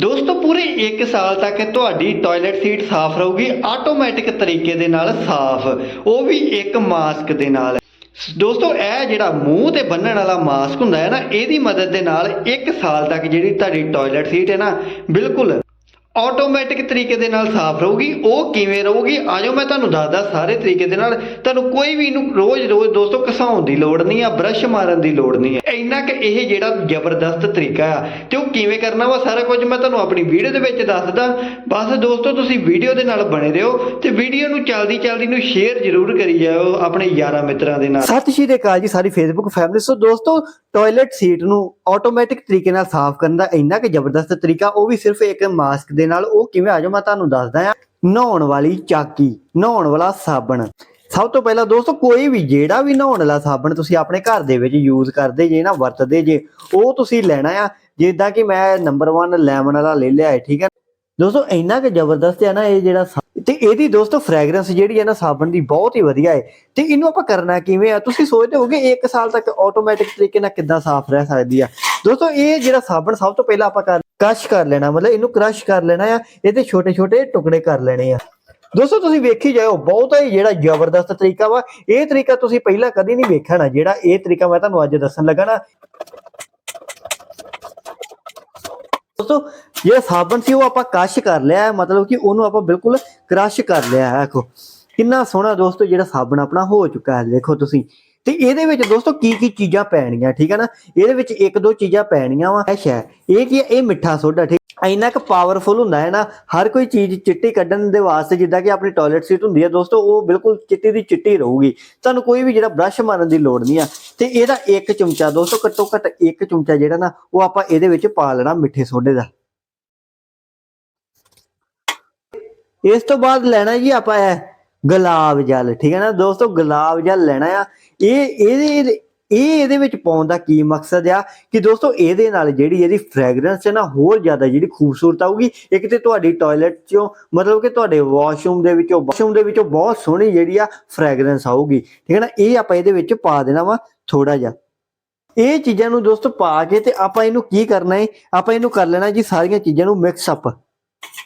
ਦੋਸਤੋ, ਪੂਰੇ 1 ਸਾਲ ਤੱਕ ਤੁਹਾਡੀ ਟਾਇਲਟ ਸੀਟ ਸਾਫ਼ ਰਹੂਗੀ ਆਟੋਮੈਟਿਕ ਤਰੀਕੇ ਦੇ ਨਾਲ ਸਾਫ਼। ਉਹ ਵੀ ਇੱਕ ਮਾਸਕ ਦੇ ਨਾਲ। ਦੋਸਤੋ, ਇਹ ਜਿਹੜਾ ਮੂੰਹ ਤੇ ਬੰਨਣ ਵਾਲਾ ਮਾਸਕ ਹੁੰਦਾ ਹੈ ਨਾ, ਇਹਦੀ ਮਦਦ ਦੇ ਨਾਲ 1 ਸਾਲ ਤੱਕ ਜਿਹੜੀ ਤੁਹਾਡੀ ਟਾਇਲਟ ਸੀਟ ਹੈ ਨਾ, ਬਿਲਕੁਲ ਆਟੋਮੈਟਿਕ ਤਰੀਕੇ ਦੇ ਨਾਲ ਸਾਫ਼ ਰਹੂਗੀ, ਉਹ ਕਿਵੇਂ ਰਹੂਗੀ, ਆਜੋ ਮੈਂ ਤੁਹਾਨੂੰ ਦੱਸਦਾ ਸਾਰੇ ਤਰੀਕੇ ਦੇ ਨਾਲ। ਤੁਹਾਨੂੰ ਕੋਈ ਵੀ ਇਹਨੂੰ ਰੋਜ਼-ਰੋਜ਼ ਦੋਸਤੋ ਘਸਾਉਣ ਦੀ ਲੋੜ ਨਹੀਂ ਆ, ਬ੍ਰਸ਼ ਮਾਰਨ ਦੀ ਲੋੜ ਨਹੀਂ ਹੈ ਇੰਨਾ ਕਿ ਇਹ ਜਿਹੜਾ ਜ਼ਬਰਦਸਤ ਤਰੀਕਾ ਆ ਤੇ ਉਹ ਕਿਵੇਂ ਕਰਨਾ ਵਾ ਸਾਰਾ ਕੁਝ ਮੈਂ ਤੁਹਾਨੂੰ ਆਪਣੀ ਵੀਡੀਓ ਦੇ ਵਿੱਚ ਦੱਸਦਾ। ਬਸ ਦੋਸਤੋ ਤੁਸੀਂ ਵੀਡੀਓ ਦੇ ਨਾਲ ਬਣੇ ਰਹੋ ਤੇ ਵੀਡੀਓ ਨੂੰ ਚਲਦੀ ਚਲਦੀ ਨੂੰ ਸ਼ੇਅਰ ਜ਼ਰੂਰ ਕਰੀ ਜਾਓ ਆਪਣੇ ਯਾਰਾਂ ਮਿੱਤਰਾਂ ਦੇ ਨਾਲ। ਸਤਿ ਸ਼੍ਰੀ ਅਕਾਲ ਜੀ, ਸਾਰੀ ਫੇਸਬੁੱਕ ਫੈਮਿਲੀ ਸੋ ਦੋਸਤੋ ਟਾਇਲਟ ਸੀਟ ਨੂੰ ਆਟੋਮੈਟਿਕ ਤਰੀਕੇ ਨਾਲ ਸਾਫ਼ ਕਰਨ ਦਾ ਇੰਨਾ ਕਿ ਜ਼ਬਰਦਸਤ ਤਰੀਕਾ, ਉਹ ਵੀ ਸਿਰਫ ਇੱਕ ਮਾਸਕ ਦੇ ਨਾਲ। ਉਹ ਕਿਵੇਂ ਆ ਜਾਓ ਮੈਂ ਤੁਹਾਨੂੰ ਦੱਸਦਾ ਆ ਨਹਾਉਣ ਵਾਲੀ ਚਾਕੀ, ਨਹਾਉਣ ਵਾਲਾ ਸਾਬਣ। ਸਭ ਤੋਂ ਪਹਿਲਾਂ ਦੋਸਤੋ, ਕੋਈ ਵੀ ਜਿਹੜਾ ਵੀ ਨਹਾਉਣ ਵਾਲਾ ਸਾਬਣ ਤੁਸੀਂ ਆਪਣੇ ਘਰ ਦੇ ਵਿੱਚ ਯੂਜ਼ ਕਰਦੇ ਜੇ, ਨਾ ਵਰਤਦੇ ਜੇ, ਉਹ ਤੁਸੀਂ ਲੈਣਾ ਆ। ਜਿੱਦਾਂ ਕਿ ਮੈਂ ਨੰਬਰ 1 ਲੈਮਨ ਵਾਲਾ ਲੈ ਲਿਆ ਹੈ, ਠੀਕ ਹੈ ਦੋਸਤੋ, ਇੰਨਾ ਕਿ ਜ਼ਬਰਦਸਤ ਹੈ ਨਾ ਇਹ ਜਿਹੜਾ ਤੇ ਇਹਦੀ ਦੋਸਤੋ ਫ੍ਰੈਗਰੈਂਸ ਜਿਹੜੀ ਹੈ ਨਾ, ਸਾਬਣ ਦੀ ਬਹੁਤ ਹੀ ਵਧੀਆ ਹੈ। ਤੇ ਇਹਨੂੰ ਆਪਾਂ ਕਰਨਾ ਕਿਵੇਂ ਆ? ਤੁਸੀਂ ਸੋਚਦੇ ਹੋਗੇ 1 ਸਾਲ ਤੱਕ ਆਟੋਮੈਟਿਕ ਤਰੀਕੇ ਨਾਲ ਕਿੱਦਾਂ ਸਾਫ਼ ਰਹਿ ਸਕਦੀ ਆ? ਦੋਸਤੋ ਇਹ ਜਿਹੜਾ ਸਾਬਣ ਸਭ ਤੋਂ ਪਹਿਲਾਂ ਆਪਾਂ ਕਰ ਕ੍ਰਸ਼ ਕਰ ਲੈਣਾ ਮਤਲਬ ਇਹਨੂੰ ਕ੍ਰਸ਼ ਕਰ ਲੈਣਾ ਆ ਇਹਦੇ ਛੋਟੇ ਛੋਟੇ ਟੁਕੜੇ ਕਰ ਲੈਣੇ ਆ। ਦੋਸਤੋ ਤੁਸੀਂ ਵੇਖੀ ਜਾਓ ਬਹੁਤ ਹੀ ਜਿਹੜਾ ਜ਼ਬਰਦਸਤ ਤਰੀਕਾ ਵਾ। ਇਹ ਤਰੀਕਾ ਤੁਸੀਂ ਪਹਿਲਾਂ ਕਦੀ ਨਹੀਂ ਵੇਖਿਆ ਨਾ ਜਿਹੜਾ ਇਹ ਤਰੀਕਾ ਮੈਂ ਤੁਹਾਨੂੰ ਅੱਜ ਦੱਸਣ ਲੱਗਾ ਨਾ। ਦੋਸਤੋ ਜਿਹੜਾ ਸਾਬਣ ਸੀ ਉਹ ਆਪਾਂ ਕਸ਼ ਕਰ ਲਿਆ ਹੈ, ਮਤਲਬ ਕਿ ਉਹਨੂੰ ਆਪਾਂ ਬਿਲਕੁਲ ਕ੍ਰਸ਼ ਕਰ ਲਿਆ ਹੈ। ਦੇਖੋ ਕਿੰਨਾ ਸੋਹਣਾ ਦੋਸਤੋ ਜਿਹੜਾ ਸਾਬਣ ਆਪਣਾ ਹੋ ਚੁੱਕਾ ਹੈ। ਦੇਖੋ ਤੁਸੀਂ ਤੇ ਇਹਦੇ ਵਿੱਚ ਦੋਸਤੋ ਕੀ ਕੀ ਚੀਜ਼ਾਂ ਪੈਣੀਆਂ, ਠੀਕ ਹੈ ਨਾ? ਇਹਦੇ ਵਿੱਚ ਇੱਕ ਦੋ ਚੀਜ਼ਾਂ ਪੈਣੀਆਂ ਵਾ ਐਸ਼ ਹੈ। ਇਹ ਕੀ ਹੈ? ਇਹ ਮਿੱਠਾ ਸੋਡਾ, ਠੀਕ ਇੰਨਾ ਕੁ ਪਾਵਰਫੁਲ ਹੁੰਦਾ ਹੈ ਨਾ, ਹਰ ਕੋਈ ਚੀਜ਼ ਚਿੱਟੀ ਕੱਢਣ ਦੇ ਵਾਸਤੇ ਜਿੱਦਾਂ ਕਿ ਆਪਣੀ ਟਾਇਲਟ ਸੀਟ ਹੁੰਦੀ ਹੈ, ਦੋਸਤੋ, ਉਹ ਬਿਲਕੁਲ ਚਿੱਟੀ ਦੀ ਚਿੱਟੀ ਰਹੂਗੀ। ਤੁਹਾਨੂੰ ਕੋਈ ਵੀ ਜਿਹੜਾ ਬ੍ਰਸ਼ ਮਾਰਨ ਦੀ ਲੋੜ ਨਹੀਂ ਆ। ਤੇ ਇਹਦਾ ਇੱਕ ਚਮਚਾ ਦੋਸਤੋ, ਘੱਟੋ ਘੱਟ ਇੱਕ ਚਮਚਾ ਜਿਹੜਾ ਨਾ, ਉਹ ਆਪਾਂ ਇਹਦੇ ਵਿੱਚ ਪਾ ਲੈਣਾ ਮਿੱਠੇ ਸੋਡੇ ਦਾ। ਇਸ ਤੋਂ ਬਾਅਦ ਲੈਣਾ ਜੀ ਆਪਾਂ ਇਹ ਗੁਲਾਬ ਜਲ, ਠੀਕ ਹੈ ਨਾ ਦੋਸਤੋ, ਗੁਲਾਬ ਜਲ ਲੈਣਾ ਆ। ਇਹ, ਇਹਦੇ ਇਹ ਇਹਦੇ ਵਿੱਚ ਪਾਉਣ ਦਾ ਕੀ ਮਕਸਦ ਆ? ਕਿ ਦੋਸਤੋ, ਇਹਦੇ ਨਾਲ ਜਿਹੜੀ ਇਹਦੀ ਫ੍ਰੈਗਰੈਂਸ ਹੈ ਨਾ, ਹੋਰ ਜ਼ਿਆਦਾ ਜਿਹੜੀ ਖੂਬਸੂਰਤ ਆਊਗੀ। ਇੱਕ ਤੇ ਤੁਹਾਡੀ ਟਾਇਲਟ ਚੋਂ, ਮਤਲਬ ਕਿ ਤੁਹਾਡੇ ਵਾਸ਼ਰੂਮ ਦੇ ਵਿੱਚੋਂ ਵਾਸ਼ਰੂਮ ਦੇ ਵਿੱਚੋਂ ਬਹੁਤ ਸੋਹਣੀ ਜਿਹੜੀ ਆ ਫ੍ਰੈਗਰੈਂਸ ਆਊਗੀ। ਠੀਕ ਹੈ ਨਾ, ਇਹ ਆਪਾਂ ਇਹਦੇ ਵਿੱਚ ਪਾ ਦੇਣਾ ਵਾ ਥੋੜਾ ਜਿਹਾ। ਇਹ ਚੀਜ਼ਾਂ ਨੂੰ ਦੋਸਤੋ ਪਾ ਕੇ ਤੇ ਆਪਾਂ ਇਹਨੂੰ ਕੀ ਕਰਨਾ ਹੈ ਆਪਾਂ ਇਹਨੂੰ ਕਰ ਲੈਣਾ ਜੀ ਸਾਰੀਆਂ ਚੀਜ਼ਾਂ ਨੂੰ ਮਿਕਸ ਅਪ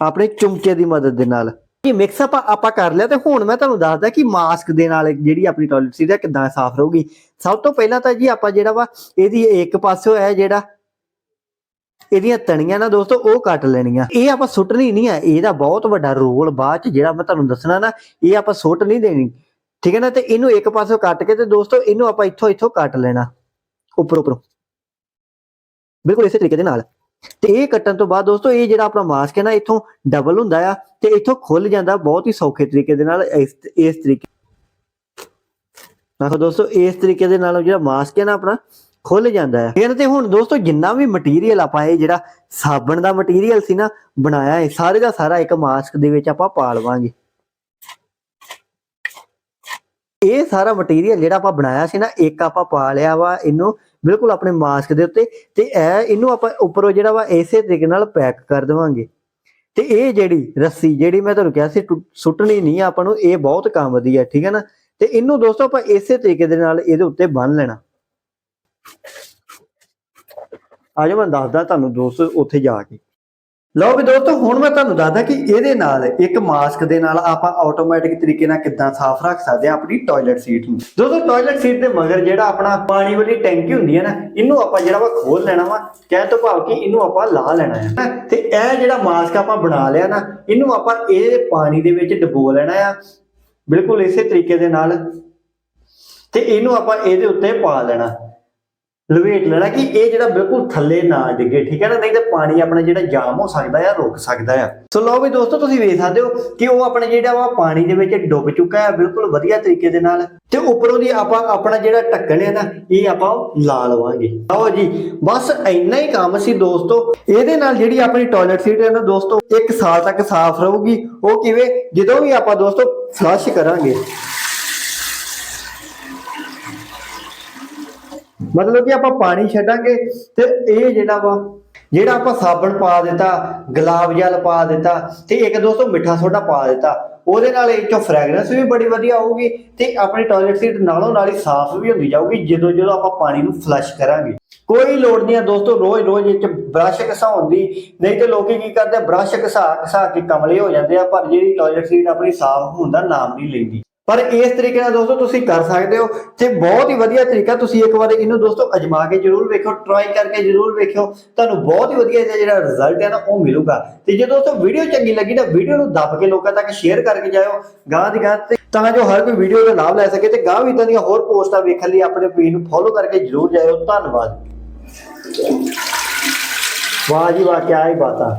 ਆਪਣੇ ਚਮਚੇ ਦੀ ਮਦਦ ਦੇ ਨਾਲ। ਇਹ ਮਿਕਸ ਅਪ ਆਪਾਂ ਕਰ ਲਿਆ ਤੇ ਹੁਣ ਮੈਂ ਤੁਹਾਨੂੰ ਦੱਸਦਾ ਕਿ ਮਾਸਕ ਦੇ ਨਾਲ ਜਿਹੜੀ ਆਪਣੀ ਟਾਇਲਟ ਸੀਟ ਹੈ ਕਿੱਦਾਂ ਸਾਫ਼ ਰਹੂਗੀ। ਸਭ ਤੋਂ ਪਹਿਲਾਂ ਤਾਂ ਜੀ ਆਪਾਂ ਜਿਹੜਾ ਵਾ, ਇਹਦੀ ਇੱਕ ਪਾਸੇ ਹੈ ਜਿਹੜਾ, ਇਹਦੀਆਂ ਤਣੀਆਂ ਨਾ ਦੋਸਤੋ, ਉਹ ਕੱਟ ਲੈਣੀਆਂ। ਇਹ ਆਪਾਂ ਸੁੱਟਣੀ ਨਹੀਂ ਹੈ ਇਹਦਾ ਬਹੁਤ ਵੱਡਾ ਰੋਲ ਬਾਅਦ ਚ ਜਿਹੜਾ ਮੈਂ ਤੁਹਾਨੂੰ ਦੱਸਣਾ ਨਾ, ਇਹ ਆਪਾਂ ਸੁੱਟ ਨਹੀਂ ਦੇਣੀ। ਠੀਕ ਹੈ ਨਾ? ਤੇ ਇਹਨੂੰ ਇੱਕ ਪਾਸੇ ਕੱਟ ਕੇ ਤੇ ਦੋਸਤੋ, ਇਹਨੂੰ ਆਪਾਂ ਇੱਥੋਂ ਇੱਥੋਂ ਕੱਟ ਲੈਣਾ। ਉੱਪਰ ਉੱਪਰ ਬਿਲਕੁਲ ਇਸੇ ਤਰੀਕੇ ਦੇ ਨਾਲ। ਤੇ ਇਹ ਕੱਟਣ ਤੋਂ ਬਾਅਦ ਦੋਸਤੋ, ਇਹ ਜਿਹੜਾ ਆਪਣਾ ਮਾਸਕ ਹੈ ਨਾ, ਇੱਥੋਂ ਡਬਲ ਹੁੰਦਾ ਆ ਤੇ ਇੱਥੋਂ ਖੁੱਲ ਜਾਂਦਾ ਬਹੁਤ ਹੀ ਸੌਖੇ ਤਰੀਕੇ ਦੇ ਨਾਲ ਇਸ ਇਸ ਤਰੀਕੇ ਦੇਖੋ ਦੋਸਤੋ, ਇਸ ਤਰੀਕੇ ਦੇ ਨਾਲ ਜਿਹੜਾ ਮਾਸਕ ਹੈ ਨਾ ਆਪਣਾ ਖੁੱਲ ਜਾਂਦਾ ਹੈ ਇਹਨਾਂ ਤੇ ਹੁਣ ਦੋਸਤੋ, ਜਿੰਨਾ ਵੀ ਮਟੀਰੀਅਲ ਆਪਾਂ ਇਹ ਜਿਹੜਾ ਸਾਬਣ ਦਾ ਮਟੀਰੀਅਲ ਸੀ ਨਾ ਬਣਾਇਆ ਹੈ ਸਾਰੇ ਦਾ ਸਾਰਾ ਇੱਕ ਮਾਸਕ ਦੇ ਵਿੱਚ ਆਪਾਂ ਪਾ ਲਵਾਂਗੇ ਇਹ ਸਾਰਾ ਮਟੀਰੀਅਲ ਜਿਹੜਾ ਆਪਾਂ ਬਣਾਇਆ ਸੀ ਨਾ, ਇੱਕ ਆਪਾਂ ਪਾ ਲਿਆ ਵਾ, ਇਹਨੂੰ ਬਿਲਕੁਲ ਆਪਣੇ ਮਾਸਕ ਦੇ ਉੱਤੇ ਤੇ ਇਹ ਇਹਨੂੰ ਆਪਾਂ ਉੱਪਰੋਂ ਜਿਹੜਾ ਵਾ ਇਸੇ ਤਰੀਕੇ ਨਾਲ ਪੈਕ ਕਰ ਦੇਵਾਂਗੇ। ਤੇ ਇਹ ਜਿਹੜੀ ਰੱਸੀ ਜਿਹੜੀ ਮੈਂ ਤੁਹਾਨੂੰ ਕਿਹਾ ਸੀ ਸੁੱਟਣੀ ਨਹੀਂ ਆਪਾਂ ਨੂੰ, ਇਹ ਬਹੁਤ ਕੰਮ ਦੀ ਹੈ ਠੀਕ ਹੈ ਨਾ? ਤੇ ਇਹਨੂੰ ਦੋਸਤੋ ਆਪਾਂ ਇਸੇ ਤਰੀਕੇ ਦੇ ਨਾਲ ਇਹਦੇ ਉੱਤੇ ਬੰਨ ਲੈਣਾ। ਆਜੋ ਮੈਂ ਦੱਸਦਾ ਤੁਹਾਨੂੰ ਦੋਸਤੋ ਉੱਥੇ ਜਾ ਕੇ। ਲਓ ਵੀ ਦੋਸਤੋ, ਹੁਣ ਮੈਂ ਤੁਹਾਨੂੰ ਦੱਸਦਾ ਕਿ ਇਹਦੇ ਨਾਲ, ਇੱਕ ਮਾਸਕ ਦੇ ਨਾਲ ਆਪਾਂ ਆਟੋਮੈਟਿਕ ਤਰੀਕੇ ਨਾਲ ਕਿੱਦਾਂ ਸਾਫ਼ ਰੱਖ ਸਕਦੇ ਆ ਆਪਣੀ ਟਾਇਲਟ ਸੀਟ ਨੂੰ। ਦੋਸਤੋ ਟਾਇਲਟ ਸੀਟ ਦੇ ਮਗਰ ਜਿਹੜਾ ਆਪਣਾ ਪਾਣੀ ਵਾਲੀ ਟੈਂਕੀ ਹੁੰਦੀ ਹੈ ਨਾ, ਇਹਨੂੰ ਆਪਾਂ ਜਿਹੜਾ ਵਾ ਖੋਲ ਲੈਣਾ ਵਾ ਕਹਿ ਤੋਂ ਭਾਵ ਕਿ ਇਹਨੂੰ ਆਪਾਂ ਲਾ ਲੈਣਾ ਹੈ। ਤੇ ਇਹ ਜਿਹੜਾ ਮਾਸਕ ਆਪਾਂ ਬਣਾ ਲਿਆ ਨਾ, ਇਹਨੂੰ ਆਪਾਂ ਇਹ ਪਾਣੀ ਦੇ ਵਿੱਚ ਡਬੋ ਲੈਣਾ ਆ। ਬਿਲਕੁਲ ਇਸੇ ਤਰੀਕੇ ਦੇ ਨਾਲ। ਤੇ ਇਹਨੂੰ ਆਪਾਂ ਇਹਦੇ ਉੱਤੇ ਪਾ ਲੈਣਾ। ਲਵੇਟ ਲੈਣਾ ਕਿ ਇਹ ਜਿਹੜਾ ਬਿਲਕੁਲ ਥੱਲੇ ਨਾ ਡਿੱਗੇ, ਠੀਕ ਹੈ ਨਾ? ਨਹੀਂ ਤਾਂ ਪਾਣੀ ਆਪਣਾ ਜਿਹੜਾ ਜਾਮ ਹੋ ਸਕਦਾ ਆ, ਰੁਕ ਸਕਦਾ ਆ। ਸੋ ਲਓ ਵੀ ਦੋਸਤੋ, ਤੁਸੀਂ ਵੇਖ ਸਕਦੇ ਹੋ ਕਿ ਉਹ ਆਪਣਾ ਜਿਹੜਾ ਵਾ ਪਾਣੀ ਦੇ ਵਿੱਚ ਡੁੱਬ ਚੁੱਕਾ ਹੈ ਬਿਲਕੁਲ ਵਧੀਆ ਤਰੀਕੇ ਦੇ ਨਾਲ। ਤੇ ਉੱਪਰੋਂ ਦੀ ਆਪਾਂ ਆਪਣਾ ਜਿਹੜਾ ਢੱਕਣ ਹੈ ਨਾ, ਇਹ ਆਪਾਂ ਲਾ ਲਵਾਂਗੇ। ਲਓ ਜੀ, ਬਸ ਇੰਨਾ ਹੀ ਕੰਮ ਸੀ ਦੋਸਤੋ। ਇਹਦੇ ਨਾਲ ਜਿਹੜੀ ਆਪਣੀ ਟਾਇਲਟ ਸੀਟ ਹੈ ਨਾ ਦੋਸਤੋ 1 ਸਾਲ ਤੱਕ ਸਾਫ਼ ਰਹੂਗੀ। ਉਹ ਕਿਵੇਂ? ਜਦੋਂ ਵੀ ਆਪਾਂ ਦੋਸਤੋ ਫਲਸ਼ ਕਰਾਂਗੇ। ਮਤਲਬ ਕਿ ਆਪਾਂ ਪਾਣੀ ਛੱਡਾਂਗੇ ਤੇ ਇਹ ਜਿਹੜਾ ਵਾ ਜਿਹੜਾ ਆਪਾਂ ਸਾਬਣ ਪਾ ਦਿੱਤਾ ਗੁਲਾਬ ਜਲ ਪਾ ਦਿੱਤਾ ਤੇ ਇੱਕ ਦੋਸਤੋ ਮਿੱਠਾ ਸੋਡਾ ਪਾ ਦਿੱਤਾ ਉਹਦੇ ਨਾਲ ਇਹ ਚੋਂ ਫ੍ਰੈਗਰੈਂਸ ਵੀ ਬੜੀ ਵਧੀਆ ਆਊਗੀ ਤੇ ਆਪਣੀ ਟਾਇਲਟ ਸੀਟ ਨਾਲੋਂ ਨਾਲ ਹੀ ਸਾਫ਼ ਵੀ ਹੁੰਦੀ ਜਾਊਗੀ ਜਦੋਂ ਜਦੋਂ ਆਪਾਂ ਪਾਣੀ ਨੂੰ ਫਲਸ਼ ਕਰਾਂਗੇ। ਕੋਈ ਲੋੜ ਨਹੀਂ ਹੈ ਦੋਸਤੋ ਰੋਜ਼ ਰੋਜ਼ ਇਹ ਚ ਬ੍ਰਸ਼ ਘਸਾਉਣ ਦੀ ਨਹੀਂ ਤੇ ਲੋਕੀ ਕੀ ਕਰਦੇ ਆ, ਬ੍ਰਸ਼ ਘਸਾ ਘਸਾ ਕੇ ਕਮਲੇ ਹੋ ਜਾਂਦੇ ਆ ਪਰ ਜਿਹੜੀ ਟਾਇਲਟ ਸੀਟ ਆਪਣੀ ਸਾਫ਼ ਹੁੰਦਾ ਨਾਮ ਨਹੀਂ ਲੈਂਦੀ। ਪਰ ਇਸ ਤਰੀਕੇ ਨਾਲ ਦੋਸਤੋ ਤੁਸੀਂ ਕਰ ਸਕਦੇ ਹੋ। ਤੇ ਬਹੁਤ ਹੀ ਵਧੀਆ ਤਰੀਕਾ ਤੁਸੀਂ ਇੱਕ ਵਾਰ ਇਹਨੂੰ ਦੋਸਤੋ ਅਜਮਾ ਕੇ ਜਰੂਰ ਵੇਖੋ ਟਰਾਈ ਕਰਕੇ ਜਰੂਰ ਵੇਖਿਓ। ਤੁਹਾਨੂੰ ਬਹੁਤ ਹੀ ਵਧੀਆ ਜਿਹੜਾ ਰਿਜ਼ਲਟ ਹੈ ਨਾ, ਉਹ ਮਿਲੂਗਾ। ਤੇ ਜੇ ਦੋਸਤੋ ਵੀਡੀਓ ਚੰਗੀ ਲੱਗੀ ਤਾਂ ਵੀਡੀਓ ਨੂੰ ਦੱਬ ਕੇ ਲੋਕਾਂ ਤੱਕ ਸ਼ੇਅਰ ਕਰਕੇ ਜਾਇਓ। ਗਾਂ ਦੀ ਗਾਂ ਤੇ ਤਾਂ ਜੋ ਹਰ ਕੋਈ ਵੀਡੀਓ ਦਾ ਲਾਭ ਲੈ ਸਕੇ ਤੇ ਗਾਂ ਵੀ ਇਦਾਂ ਦੀਆਂ ਹੋਰ ਪੋਸਟਾਂ ਵੇਖਣ ਲਈ ਆਪਣੇ ਪੇਜ ਨੂੰ ਫੋਲੋ ਕਰਕੇ ਜਰੂਰ ਜਾਇਓ। ਧੰਨਵਾਦ। ਵਾਹ ਜੀ ਵਾਹ ਕੀ ਹੀ ਬਾਤਾਂ।